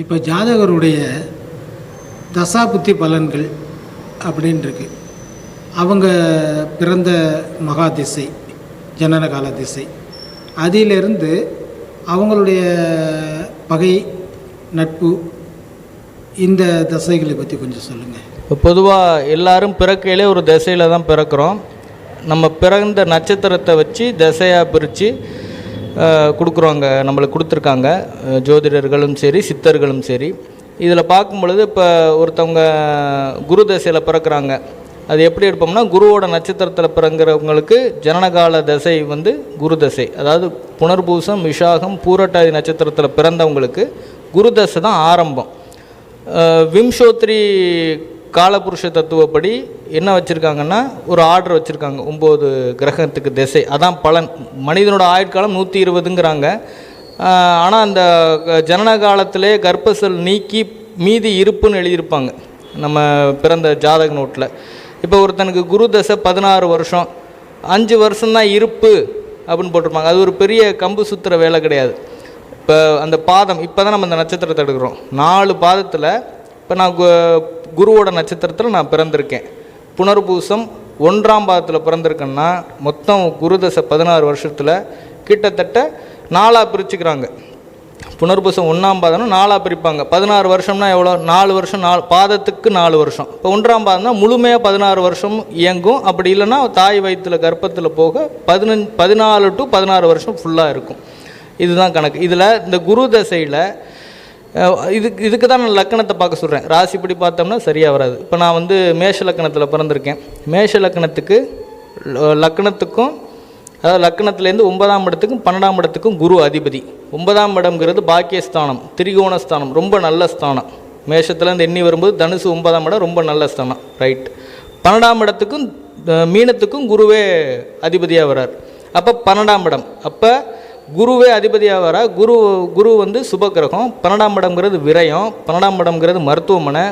இப்போ ஜாதகருடைய தசா புத்தி பலன்கள் அப்படின்னு இருக்கு அவங்க பிறந்த மகா திசை ஜனன கால திசை. அதிலிருந்து அவங்களுடைய பகை நட்பு இந்த தசைகளை பற்றி கொஞ்சம் சொல்லுங்கள் இப்போ பொதுவாக எல்லாரும் பிறக்கையிலே ஒரு திசையில் தான் பிறக்கிறோம். நம்ம பிறந்த நட்சத்திரத்தை வச்சு திசையாக பிரித்து கொடுக்குறோங்க நம்மளுக்கு கொடுத்துருக்காங்க. ஜோதிடர்களும் சரி சித்தர்களும் சரி. இதில் பார்க்கும் பொழுது இப்போ ஒருத்தவங்க குரு தசையில் பிறக்கிறாங்க. அது எப்படி எடுப்போம்னா குருவோட நட்சத்திரத்தில் பிறங்குறவங்களுக்கு ஜனனகால தசை வந்து குரு தசை. அதாவது புனர்பூசம் விஷாகம் பூரட்டாதி நட்சத்திரத்தில் பிறந்தவங்களுக்கு குரு தசை தான் ஆரம்பம். விம்சோத்ரி காலபுருஷ தத்துவப்படி என்ன வச்சுருக்காங்கன்னா ஒரு ஆர்டர் வச்சுருக்காங்க. ஒம்பது கிரகத்துக்கு திசை. அதான் பலன். மனிதனோட ஆயுட்காலம் நூற்றி இருபதுங்கிறாங்க. ஆனால் அந்த க- ஜனன காலத்திலே கர்ப்பசல் நீக்கி மீதி இருப்புன்னு எழுதியிருப்பாங்க. நம்ம பிறந்த ஜாதக நோட்டில் இப்போ ஒருத்தனுக்கு குரு தசை பதினாறு வருஷம். அஞ்சு வருஷம்தான் இருப்பு அப்படின்னு போட்டிருப்பாங்க. அது ஒரு பெரிய கம்பு சுத்துற வேலை கிடையாது. இப்போ அந்த பாதம் இப்போ தான் நம்ம அந்த நட்சத்திரத்தை எடுக்கிறோம். நாலு பாதத்தில் இப்போ நான் குருவோட நட்சத்திரத்தில் நான் பிறந்திருக்கேன். புனர்பூசம் ஒன்றாம் பாதத்தில் பிறந்திருக்கேன்னா மொத்தம் குருதசை பதினாறு வருஷத்தில் கிட்டத்தட்ட நாலாக பிரிச்சுக்கிறாங்க. புனர்பூசம் ஒன்றாம் பாதம்னா நாலாக பிரிப்பாங்க. பதினாறு வருஷம்னா எவ்வளோ? நாலு வருஷம் நாலு பாதத்துக்கு நாலு வருஷம். இப்போ ஒன்றாம் பாதம்னா முழுமையாக பதினாறு வருஷம் இயங்கும். அப்படி இல்லைன்னா தாய் வயிற்றில் கர்ப்பத்தில் போக பதினஞ்சு பதினாலு டு பதினாறு வருஷம் ஃபுல்லாக இருக்கும். இதுதான் கணக்கு. இதில் இந்த குரு தசையில் இதுக்கு இதுக்கு தான் நான் லக்கணத்தை பார்க்க சொல்கிறேன் ராசிப்படி பார்த்தோம்னா சரியாக வராது. இப்போ நான் வந்து மேஷ லக்கணத்தில் பிறந்திருக்கேன். மேஷ லக்கணத்துக்கு லக்கணத்துக்கும் அதாவது லக்கணத்துலேருந்து ஒன்பதாம் இடத்துக்கும் பன்னெண்டாம் இடத்துக்கும் குரு அதிபதி. ஒன்பதாம் இடம்ங்கிறது பாக்கியஸ்தானம் திரிகோணஸ்தானம் ரொம்ப நல்ல ஸ்தானம். மேஷத்துலேருந்து எண்ணி வரும்போது தனுசு ஒன்பதாம் இடம் ரொம்ப நல்ல ஸ்தானம். ரைட் பன்னெண்டாம் இடத்துக்கும் மீனத்துக்கும் குருவே அதிபதியாக வர்றார். அப்போ பன்னெண்டாம் இடம். அப்போ குருவே அதிபதியாக வர குரு குரு வந்து சுப கிரகம் பன்னெண்டாம் இடம்ங்கிறது விரயம் பன்னெண்டாம் இடம்ங்கிறது மருத்துவமனை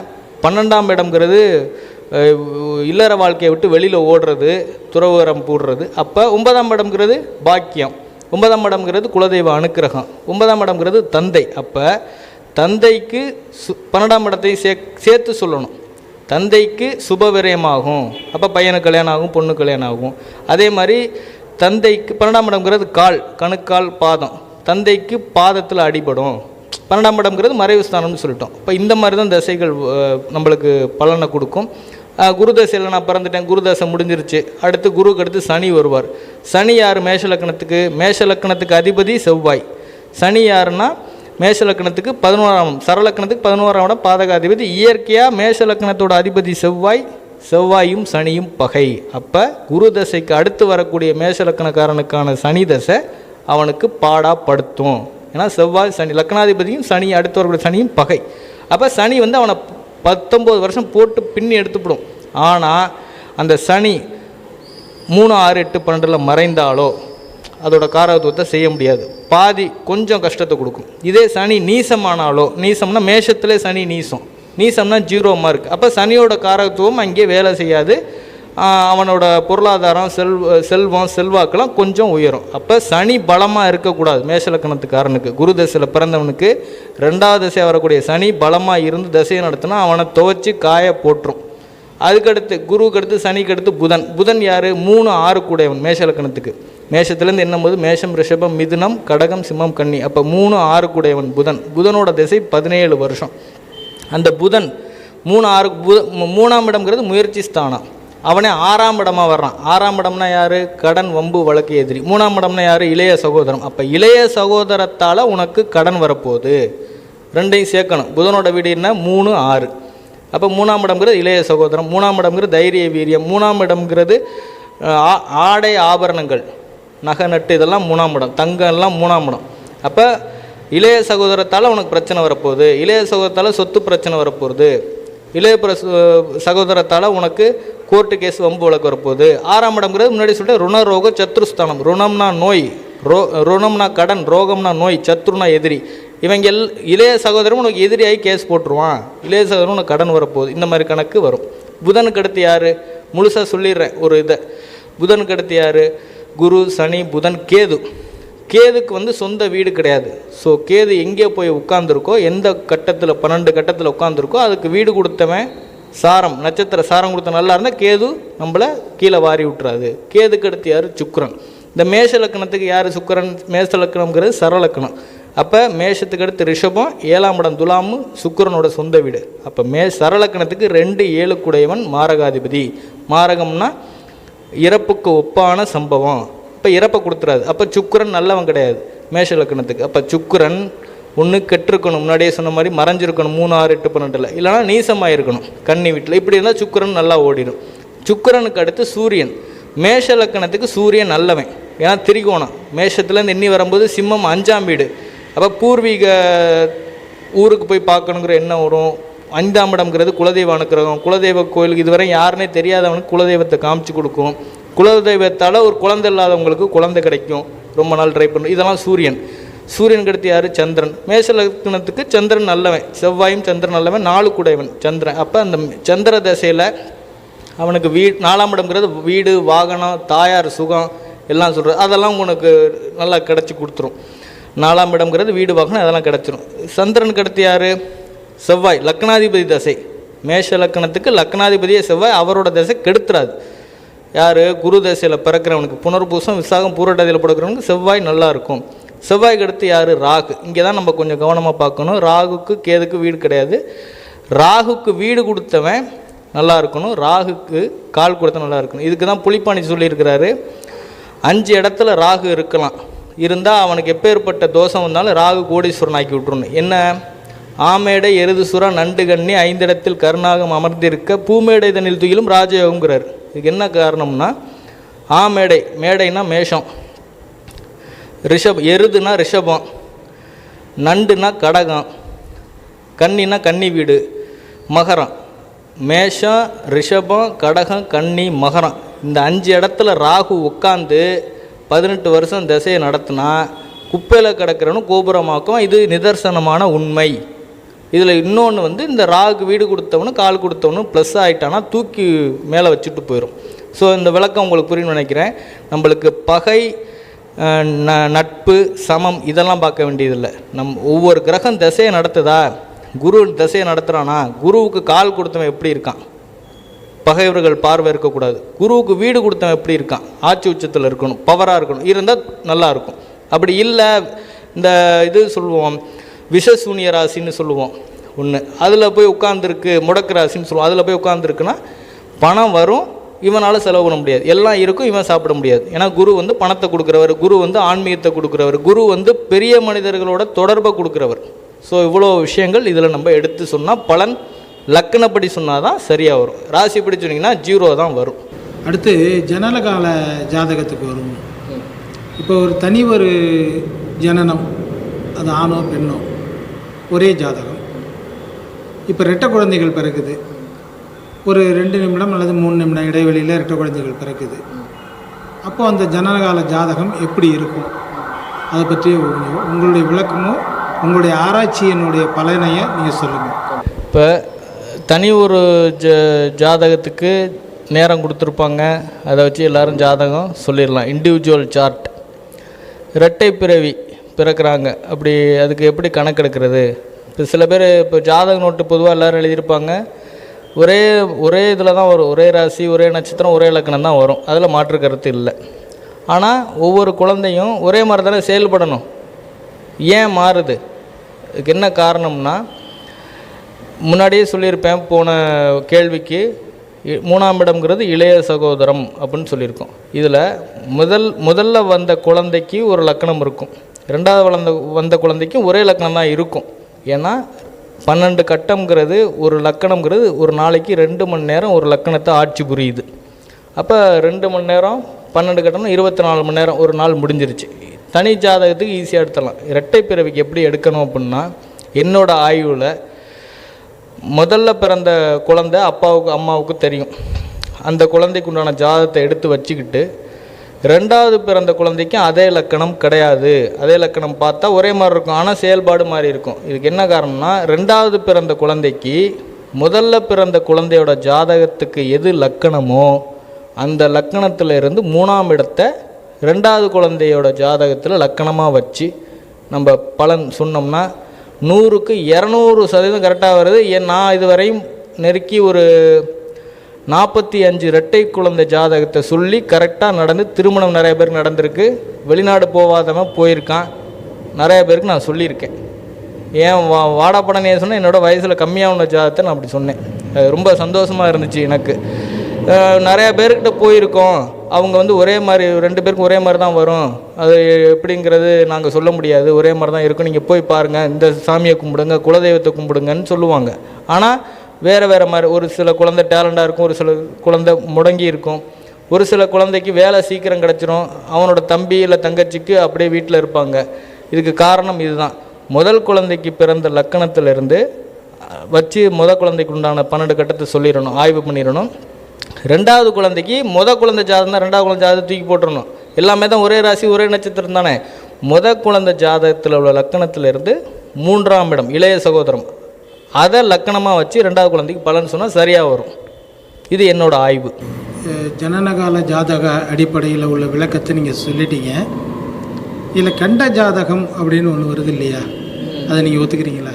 பன்னெண்டாம் இடம்ங்கிறது இல்லற வாழ்க்கையை விட்டு வெளியில் ஓடுறது துறவரம் போடுறது அப்போ ஒன்பதாம் இடம்ங்கிறது பாக்கியம் ஒன்பதாம் இடம்ங்கிறது குலதெய்வ அனுக்கிரகம் ஒன்பதாம் இடம்ங்கிறது தந்தை. அப்போ தந்தைக்கு சு பன்னெண்டாம் இடத்தையும் சே சேர்த்து சொல்லணும். தந்தைக்கு சுப விரயமாகும். அப்போ பையனுக்கு கல்யாணம் ஆகும் பொண்ணு கல்யாணம் ஆகும். அதே மாதிரி தந்தைக்கு பன்னெண்டாம் இடம்ங்கிறது கால் கணுக்கால் பாதம். தந்தைக்கு பாதத்தில் அடிபடும். பன்னெண்டாம் இடம்ங்கிறது மறைவு ஸ்தானம்னு சொல்லிட்டோம். இப்போ இந்த மாதிரி தான் தசைகள் நம்மளுக்கு பலனை கொடுக்கும். குரு தசையில் நான் பிறந்துட்டேன் குரு தசை முடிஞ்சிருச்சு. அடுத்து குருக்கு அடுத்து சனி வருவார். சனி யார்? மேஷ லக்கணத்துக்கு மேஷ லக்கணத்துக்கு அதிபதி செவ்வாய். சனி யாருன்னா மேஷ லக்கணத்துக்கு பதினோராம் சரலக்கணத்துக்கு பதினோராம் இடம் பாதக அதிபதி இயற்கையாக மேஷ லக்கணத்தோட அதிபதி செவ்வாய் செவ்வாயும் சனியும் பகை. அப்போ குரு தசைக்கு அடுத்து வரக்கூடிய மேஷலக்கணக்காரனுக்கான சனி தசை அவனுக்கு பாடாப்படுத்தும் ஏன்னா செவ்வாய் சனி லக்னாதிபதியும் சனி அடுத்து வரக்கூடிய சனியும் பகை. அப்போ சனி வந்து அவனை பத்தொம்போது வருஷம் போட்டு பின்னி எடுத்துப்படும். ஆனால் அந்த சனி மூணு ஆறு எட்டு பன்னெண்டில் மறைந்தாலோ அதோட காரகத்துவத்தை செய்ய முடியாது. பாதி கொஞ்சம் கஷ்டத்தை கொடுக்கும். இதே சனி நீசமானாலோ நீசம்னா மேஷத்திலே சனி நீசம். நீசம்னா ஜீரோ மார்க் அப்போ சனியோட காரகத்துவம் அங்கே வேலை செய்யாது. அவனோட பொருளாதாரம் செல் செல்வம் செல்வாக்கெல்லாம் கொஞ்சம் உயரும். அப்போ சனி பலமாக இருக்கக்கூடாது மேஷலக்கணத்துக்காரனுக்கு. குரு தசையில் பிறந்தவனுக்கு ரெண்டாவது தசையாக வரக்கூடிய சனி பலமாக இருந்து தசையை நடத்தினா அவனை துவச்சி காய போட்டுரும் அதுக்கடுத்து குருவுக்கு அடுத்து சனிக்கு அடுத்து புதன். புதன் யார்? மூணு ஆறு கூடையவன் மேஷலக்கணத்துக்கு. மேஷத்துலேருந்து மேஷத்துலேருந்து என்னும்போது மேஷம் ரிஷபம் மிதுனம் கடகம் சிம்மம் கன்னி. அப்போ மூணு ஆறு கூடையவன் புதன். புதனோட திசை பதினேழு வருஷம். அந்த புதன் மூணு ஆறு புத மூணாம் இடம்ங்கிறது முயற்சி ஸ்தானம். அவனே ஆறாம் இடமாக வர்றான். ஆறாம் இடம்னா யார்? கடன் வம்பு வழக்கு எதிரி. மூணாம் இடம்னா யார்? இளைய சகோதரம் அப்போ இளைய சகோதரத்தால் உனக்கு கடன் வரப்போகுது. ரெண்டையும் சேர்க்கணும். புதனோட வீடு என்ன? மூணு ஆறு. அப்போ மூணாம் இடம்ங்கிறது இளைய சகோதரம் மூணாம் இடம்ங்கிறது தைரிய வீரியம். மூணாம் இடம்ங்கிறது ஆ- ஆடை ஆபரணங்கள். நகை நட்டு இதெல்லாம் மூணாம் இடம். தங்கம் எல்லாம் மூணாம் இடம். அப்போ இளைய சகோதரத்தால் உனக்கு பிரச்சனை வரப்போகுது. இளைய சகோதரத்தால் சொத்து பிரச்சனை வரப்போகுது. இளைய சகோதரத்தால் உனக்கு கோர்ட்டு கேஸ் வம்பு வழக்கு வரப்போகுது. ஆறாம் இடம்ங்கிறது முன்னாடி சொல்லிட்டு ருணரோக சத்ருஸ்தானம். ருணம்னா நோய். ரோ ருணம்னா கடன் ரோகம்னா நோய் சத்ருனா எதிரி. இவங்க எல் இளைய சகோதரன் உனக்கு எதிரியாகி கேஸ் போட்டுருவான். இளைய சகோதரன் உனக்கு கடன் வரப்போகுது. இந்த மாதிரி கணக்கு வரும். புதனுக்கு அடுத்து யார்? முழுசாக சொல்லிடுறேன் ஒரு இதை. புதனுக்கு அடுத்து யார்? குரு சனி புதன் கேது. கேதுக்கு வந்து சொந்த வீடு கிடையாது. ஸோ கேது எங்கே போய் உட்காந்துருக்கோ எந்த கட்டத்தில் பன்னெண்டு கட்டத்தில் உட்காந்துருக்கோ அதுக்கு வீடு கொடுத்தவன் சாரம் நட்சத்திர சாரம் கொடுத்த நல்லா இருந்தால் கேது நம்மளை கீழே வாரி விட்டுறாது. கேதுக்கு அடுத்து யார்? சுக்கரன். இந்த மேஷ லக்கணத்துக்கு யார் சுக்கிரன்? மேஷ லக்கணம்ங்கிறது சரலக்கணம் அப்போ மேஷத்துக்கு அடுத்து ரிஷபம் ஏழாம் இடம் துலாமு சுக்கிரனோட சொந்த வீடு. அப்போ மே சரலக்கணத்துக்கு ரெண்டு ஏழுக்குடையவன் மாரகாதிபதி. மாரகம்னா இறப்புக்கு ஒப்பான சம்பவம். இப்போ இறப்பை கொடுத்துறாது. அப்போ சுக்கிரன் நல்லவன் கிடையாது. மேஷ லக்கணத்துக்கு அப்போ சுக்கிரன் ஒன்று கெட்டிருக்கணும். முன்னாடியே சொன்ன மாதிரி மறைஞ்சிருக்கணும். மூணு ஆறு எட்டு பன்னெண்டில். இல்லைனா நீசமாக இருக்கணும். கன்னி வீட்டில். இப்படி இருந்தால் சுக்கிரன் நல்லா ஓடிடும். சுக்கிரனுக்கு அடுத்து சூரியன். மேஷ லக்கணத்துக்கு சூரியன் நல்லவன். ஏன்னா திரிகோணம். மேஷத்துலேருந்து எண்ணி வரும்போது சிம்மம் அஞ்சாம் வீடு. அப்போ பூர்வீக ஊருக்கு போய் பார்க்கணுங்கிற எண்ணம் வரும். ஐந்தாம் இடம்ங்கிறது குலதெய்வ அனுக்கிரகம் குலதெய்வ கோயிலுக்கு இதுவரை யாருனே தெரியாதவனுக்கு குலதெய்வத்தை காமிச்சு கொடுக்கும். குலதெய்வத்தால் ஒரு குழந்தை இல்லாதவங்களுக்கு குழந்தை கிடைக்கும். ரொம்ப நாள் ட்ரை பண்ணும் இதெல்லாம் சூரியன். சூரியன் அடுத்து யார்? சந்திரன். மேஷ லக்னத்துக்கு சந்திரன் நல்லவன். செவ்வாயும் சந்திரன் நல்லவன். நாலு கூடையவன் சந்திரன். அப்போ அந்த சந்திர தசையில் அவனுக்கு வீ நாலாம் இடம்ங்கிறது வீடு வாகனம் தாயார் சுகம் எல்லாம் சொல்கிறது அதெல்லாம் உனக்கு நல்லா கிடச்சி கொடுத்துரும். நாலாம் இடம்ங்கிறது வீடு வாகனம் அதெல்லாம் கிடச்சிரும். சந்திரனுக்கு அடுத்து யார்? செவ்வாய். லக்னாதிபதி தசை. மேஷ லக்கணத்துக்கு லக்னாதிபதியே செவ்வாய். அவரோட தசை கெடுத்துறாது. யார்? குரு தசையில் பிறக்கிறவனுக்கு புனர்பூசம் விசாகம் பூரட்டாதியில் பிறக்கிறவனுக்கு செவ்வாய் நல்லாயிருக்கும் செவ்வாய்க்கு அடுத்து யார்? ராகு. இங்கே தான் நம்ம கொஞ்சம் கவனமாக பார்க்கணும். ராகுக்கு கேதுக்கு வீடு கிடையாது. ராகுக்கு வீடு கொடுத்தவன் நல்லா இருக்கணும். ராகுக்கு கால் கொடுத்த நல்லா இருக்கணும். இதுக்கு தான் புளிப்பாணி சொல்லியிருக்கிறாரு. அஞ்சு இடத்துல ராகு இருக்கலாம். இருந்தால் அவனுக்கு எப்பேற்பட்ட தோஷம் வந்தாலும் ராகு கோடீஸ்வரன் ஆக்கி விட்ருணும் என்ன? ஆமேடை எருது சுறா நண்டு கண்ணி ஐந்திடத்தில் கருணாகம் அமர்ந்திருக்க பூமேடை தனில் துயிலும் ராஜயோகங்கிறார் இதுக்கு என்ன காரணம்னா ஆமேடை மேடைனா மேஷம். ரிஷப் எருதுனா ரிஷபம் நண்டுனா கடகம் கன்னினா கன்னி வீடு மகரம் மேஷம் ரிஷபம் கடகம் கன்னி மகரம். இந்த அஞ்சு இடத்துல ராகு உட்காந்து பதினெட்டு வருஷம் திசையை நடத்தினா குப்பையில் கிடக்கிறவனும் கோபுரமாக்கும் இது நிதர்சனமான உண்மை. இதில் இன்னொன்று வந்து இந்த ராகுக்கு வீடு கொடுத்தவனும் கால் கொடுத்தவனும் ப்ளஸ் ஆகிட்டானா தூக்கி மேலே வச்சுட்டு போயிடும் ஸோ இந்த விளக்கம் உங்களுக்கு புரியும் நினைக்கிறேன். நம்மளுக்கு பகை ந நட்பு சமம் இதெல்லாம் பார்க்க வேண்டியதில்லை. நம் ஒவ்வொரு கிரகம் திசையை நடத்துதா? குரு திசையை நடத்துகிறானா குருவுக்கு கால் கொடுத்தவன் எப்படி இருக்கான்? பகைவர்கள் பார்வை இருக்கக்கூடாது. குருவுக்கு வீடு கொடுத்தவன் எப்படி இருக்கான்? ஆட்சி உச்சத்தில் இருக்கணும் பவராக இருக்கணும் இருந்தால் நல்லா இருக்கும். அப்படி இல்லை இந்த இது சொல்லுவோம் விஷசூனிய ராசின்னு சொல்லுவோம். ஒன்று அதில் போய் உட்காந்துருக்கு முடக்கு ராசின்னு சொல்லுவோம். அதில் போய் உட்காந்துருக்குன்னா பணம் வரும் இவனால் செலவு பண்ண முடியாது. எல்லாம் இருக்கும் இவன் சாப்பிட முடியாது. ஏன்னா குரு வந்து பணத்தை கொடுக்குறவர் குரு வந்து ஆன்மீகத்தை கொடுக்குறவர் குரு வந்து பெரிய மனிதர்களோட தொடர்பை கொடுக்குறவர். ஸோ இவ்வளோ விஷயங்கள் இதில் நம்ம எடுத்து சொன்னால் பலன் லக்கணப்படி சொன்னால் தான் சரியாக வரும் ராசிப்படி சொன்னீங்கன்னா ஜீரோ தான் வரும். அடுத்து ஜனனகால ஜாதகத்துக்கு வரும் இப்போ ஒரு தனி ஒரு ஜனனம். அது ஆணோ பெண்ணோ. ஒரே ஜாதகம். இப்போ ரெட்டை குழந்தைகள் பிறக்குது. ஒரு ரெண்டு நிமிடம் அல்லது மூணு நிமிடம் இடைவெளியில் ரெட்டை குழந்தைகள் பிறக்குது. அப்போது அந்த ஜனனகால ஜாதகம் எப்படி இருக்கும்? அதை பற்றிய உங்களுடைய விளக்கமும் உங்களுடைய ஆராய்ச்சியினுடைய பலனையை நீங்கள் சொல்லுங்கள் இப்போ தனி ஒரு ஜ ஜாதகத்துக்கு நேரம் கொடுத்துருப்பாங்க. அதை வச்சு எல்லோரும் ஜாதகம் சொல்லிடலாம். இண்டிவிஜுவல் சார்ட் இரட்டை பிறவி. பிறக்கிறாங்க. அப்படி அதுக்கு எப்படி கணக்கெடுக்கிறது இப்போ சில பேர் இப்போ ஜாதக நோட்டு பொதுவாக எல்லோரும் எழுதியிருப்பாங்க. ஒரே ஒரே இதில் தான் வரும். ஒரே ராசி ஒரே நட்சத்திரம் ஒரே இலக்கணம் தான் வரும். அதில் மாற்று கருத்து இல்லை. ஆனால் ஒவ்வொரு குழந்தையும் ஒரே மாதிரி தானே செயல்படணும். ஏன் மாறுது? இதுக்கு என்ன காரணம்னா முன்னாடியே சொல்லியிருப்பேன் போன கேள்விக்கு மூணாம் இடம்ங்கிறது இளைய சகோதரம் அப்படின்னு சொல்லியிருக்கோம். இதில் முதல் முதல்ல வந்த குழந்தைக்கு ஒரு லக்கணம் இருக்கும். ரெண்டாவது வளர்ந்த வந்த குழந்தைக்கும் ஒரே லக்கணம் தான் இருக்கும். ஏன்னா பன்னெண்டு கட்டம்ங்கிறது ஒரு லக்கணம்ங்கிறது ஒரு நாளைக்கு ரெண்டு மணி நேரம் ஒரு லக்கணத்தை ஆட்சி புரியுது. அப்போ ரெண்டு மணி நேரம் பன்னெண்டு கட்டம்னா இருபத்தி நாலு மணி நேரம் ஒரு நாள் முடிஞ்சிருச்சு. தனி ஜாதகத்துக்கு ஈஸியாக எடுத்துடலாம். இரட்டை பிறவிக்கு எப்படி எடுக்கணும் அப்படின்னா என்னோடய ஆய்வில் முதல்ல பிறந்த குழந்தை அப்பாவுக்கு அம்மாவுக்கு தெரியும். அந்த குழந்தைக்கு உண்டான ஜாதகத்தை எடுத்து வச்சுக்கிட்டு ரெண்டாவது பிறந்த குழந்தைக்கும் அதே லக்கணம் கிடையாது. அதே லக்கணம் பார்த்தா ஒரே மாதிரி இருக்கும். ஆனால் செயல்பாடு மாதிரி இருக்கும். இதுக்கு என்ன காரணம்னா ரெண்டாவது பிறந்த குழந்தைக்கு முதல்ல பிறந்த குழந்தையோட ஜாதகத்துக்கு எது லக்கணமோ அந்த லக்கணத்தில் இருந்து மூணாம் இடத்தை ரெண்டாவது குழந்தையோட ஜாதகத்தில் லக்கணமாக வச்சு நம்ம பலன் சொன்னோம்னா நூறுக்கு இரநூறு சதவீதம் கரெக்டாக வருது. ஏன் நான் இதுவரையும் நெருக்கி ஒரு நாற்பத்தி அஞ்சு இரட்டை குழந்தை ஜாதகத்தை சொல்லி கரெக்டாக நடந்து திருமணம் நிறைய பேருக்கு நடந்திருக்கு. வெளிநாடு போகாதவன் போயிருக்கான். நிறைய பேருக்கு நான் சொல்லியிருக்கேன். ஏன் வா வாடாப்படனே சொன்னேன்? சொன்னால் என்னோட வயசில் கம்மியாக உள்ள ஜாதகத்தை நான் அப்படி சொன்னேன். அது ரொம்ப சந்தோஷமாக இருந்துச்சு எனக்கு. நிறையா பேர்கிட்ட போயிருக்கோம். அவங்க வந்து ஒரே மாதிரி ரெண்டு பேருக்கும் ஒரே மாதிரி தான் வரும். அது எப்படிங்கிறது நாங்கள் சொல்ல முடியாது. ஒரே மாதிரி தான் இருக்கும். நீங்கள் போய் பாருங்கள் இந்த சாமியை கும்பிடுங்க குலதெய்வத்தை கும்பிடுங்கன்னு சொல்லுவாங்க. ஆனால் வேறு வேறு மாதிரி ஒரு சில குழந்தை டேலண்டாக இருக்கும் ஒரு சில குழந்தை முடங்கி இருக்கும். ஒரு சில குழந்தைக்கு வேலை சீக்கிரம் கிடச்சிரும். அவனோட தம்பி இல்லை தங்கச்சிக்கு அப்படியே வீட்டில் இருப்பாங்க. இதுக்கு காரணம் இதுதான். முதல் குழந்தைக்கு பிறந்த லக்கணத்திலிருந்து வச்சு முத குழந்தைக்கு உண்டான பன்னெண்டு கட்டத்தை சொல்லிடணும் ஆய்வு பண்ணிடணும். ரெண்டாவது குழந்தைக்கு முத குழந்தை ஜாதகம் தான் ரெண்டாவது குழந்தை ஜாதகம் தூக்கி போட்டுடணும் எல்லாமே தான் ஒரே ராசி ஒரே நட்சத்திரம் தானே. முத குழந்தை ஜாதகத்தில் உள்ள லக்கணத்திலிருந்து மூன்றாம் இடம் இளைய சகோதரம். அதை லக்கணமாக வச்சு ரெண்டாவது குழந்தைக்கு பலன் சொன்னால் சரியாக வரும். இது என்னோடய ஆய்வு. ஜனனகால ஜாதக அடிப்படையில் உள்ள விளக்கத்தை நீங்கள் சொல்லிட்டீங்க. இதில் கண்ட ஜாதகம் அப்படின்னு ஒன்று வருது இல்லையா? அதை நீங்கள் ஒத்துக்கிறீங்களா?